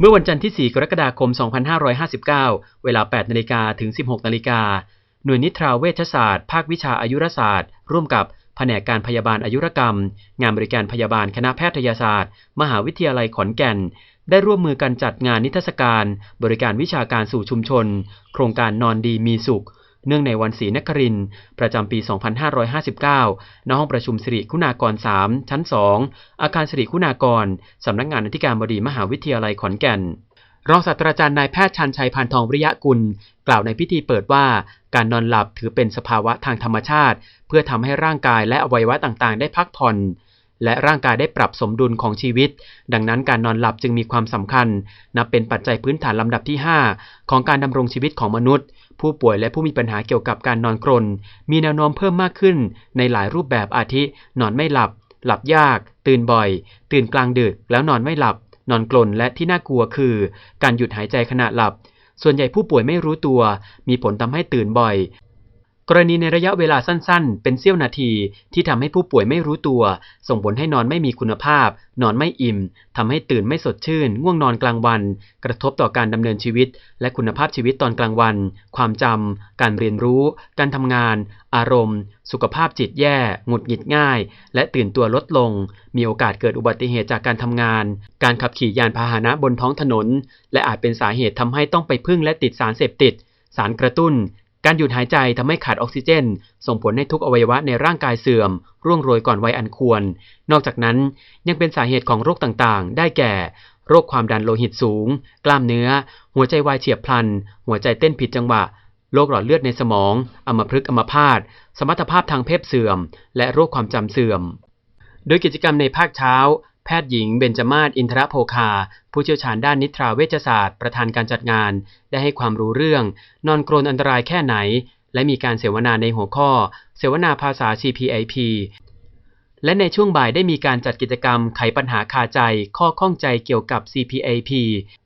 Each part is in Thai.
เมื่อวันจันทร์ที่ 4 กรกฎาคม 2559 เวลา 8 นาฬิกาถึง 16 นาฬิกา หน่วยนิทราเวชศาสตร์ ภาควิชาอายุรศาสตร์ ร่วมกับแผนกการพยาบาลอายุรกรรม งานบริการพยาบาลคณะแพทยศาสตร์ มหาวิทยาลัยขอนแก่น ได้ร่วมมือกันจัดงานนิทรรศการ บริการวิชาการสู่ชุมชน โครงการนอนดีมีสุข เนื่องในวันศรีนครินประจำปี 2559 ณ ห้องประชุมสิริคุณากร 3 ชั้น 2 อาคารสิริคุณากร สำนักงานอธิการบดีมหาวิทยาลัยขอนแก่นรองศาสตราจารย์นายแพทย์ชันชัยพานทองวิริยะกุล กล่าวในพิธีเปิดว่า การนอนหลับถือเป็นสภาวะทางธรรมชาติ เพื่อทำให้ร่างกายและอวัยวะต่างๆ ได้พักผ่อน และร่างกายได้ปรับสมดุลของชีวิต ดังนั้นการนอนหลับจึงมีความสำคัญ นับเป็นปัจจัยพื้นฐานลำดับที่ 5 ของการดำรงชีวิตของมนุษย์ ผู้ป่วยและผู้มีปัญหาเกี่ยวกับการนอนกรน มีแนวโน้มเพิ่มมากขึ้น ในหลายรูปแบบอาทิ นอนไม่หลับ หลับยาก ตื่นบ่อย ตื่นกลางดึก แล้วนอนไม่หลับ นอนกลนและที่น่ากลัวคือ การหยุดหายใจขณะหลับ ส่วนใหญ่ผู้ป่วยไม่รู้ตัว มีผลทำให้ตื่นบ่อย กรณีในระยะเวลาสั้นๆ เป็นเสี้ยวนาทีที่ทำให้ผู้ป่วยไม่รู้ตัว ส่งผลให้นอนไม่มีคุณภาพ นอนไม่อิ่มทำให้ตื่นไม่สดชื่น ง่วงนอนกลางวัน กระทบต่อการดำเนินชีวิต และคุณภาพชีวิตตอนกลางวัน ความจำการเรียนรู้ การทำงาน อารมณ์ สุขภาพจิตแย่หงุดหงิดง่าย และตื่นตัวลดลง มีโอกาสเกิดอุบัติเหตุจากการทำงาน การขับขี่ยานพาหนะบนท้องถนน และอาจเป็นสาเหตุทำให้ต้องไปพึ่งและติดสารเสพติดสารกระตุ้น การหยุดหายใจทำให้ขาดออกซิเจน ส่งผลให้ทุกอวัยวะในร่างกายเสื่อม ร่วงโรยก่อนวัยอันควร นอกจากนั้นยังเป็นสาเหตุของโรคต่างๆ ได้แก่ โรคความดันโลหิตสูง กล้ามเนื้อ หัวใจวายเฉียบพลัน หัวใจเต้นผิดจังหวะ โรคหลอดเลือดในสมอง อัมพฤกษ์อัมพาต สมรรถภาพทางเพศเสื่อม และโรคความจำเสื่อม โดยกิจกรรมในภาคเช้า แพทย์หญิงเบญจมาศอินทรโภคา ผู้เชี่ยวชาญด้านนิทราเวชศาสตร์ ประธานการจัดงาน ได้ให้ความรู้เรื่อง นอนกรนอันตรายแค่ไหน และมีการเสวนาในหัวข้อ เสวนาภาษา CPIP และในช่วงบ่ายได้มีการจัดกิจกรรมไขปัญหาคาใจ ข้อข้องใจเกี่ยวกับ CPAP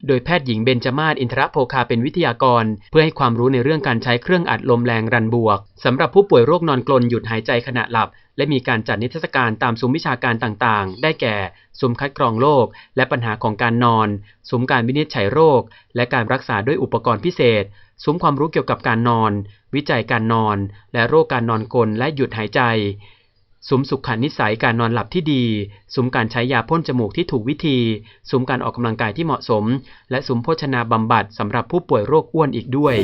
โดยแพทย์หญิงเบญจมาศอินทรโภคาเป็นวิทยากร เพื่อให้ความรู้ในเรื่องการใช้เครื่องอัดลมแรงรันบวกสำหรับผู้ป่วยโรคนอนกลนหยุดหายใจขณะหลับ และมีการจัดนิทรรศการตามซุ้มวิชาการต่างๆ ได้แก่ซุ้มคัดกรองโรคและปัญหาของการนอนซุ้มการวินิจฉัยโรค และการรักษาด้วยอุปกรณ์พิเศษซุ้มความรู้เกี่ยวกับการนอน วิจัยการนอน และโรคการนอนกลนและหยุดหายใจ สุมสุขนิสัยการนอนหลับที่ดี สุมการใช้ยาพ่นจมูกที่ถูกวิธี สุมการออกกำลังกายที่เหมาะสม และสุมโภชนาบำบัดสำหรับผู้ป่วยโรคอ้วนอีกด้วย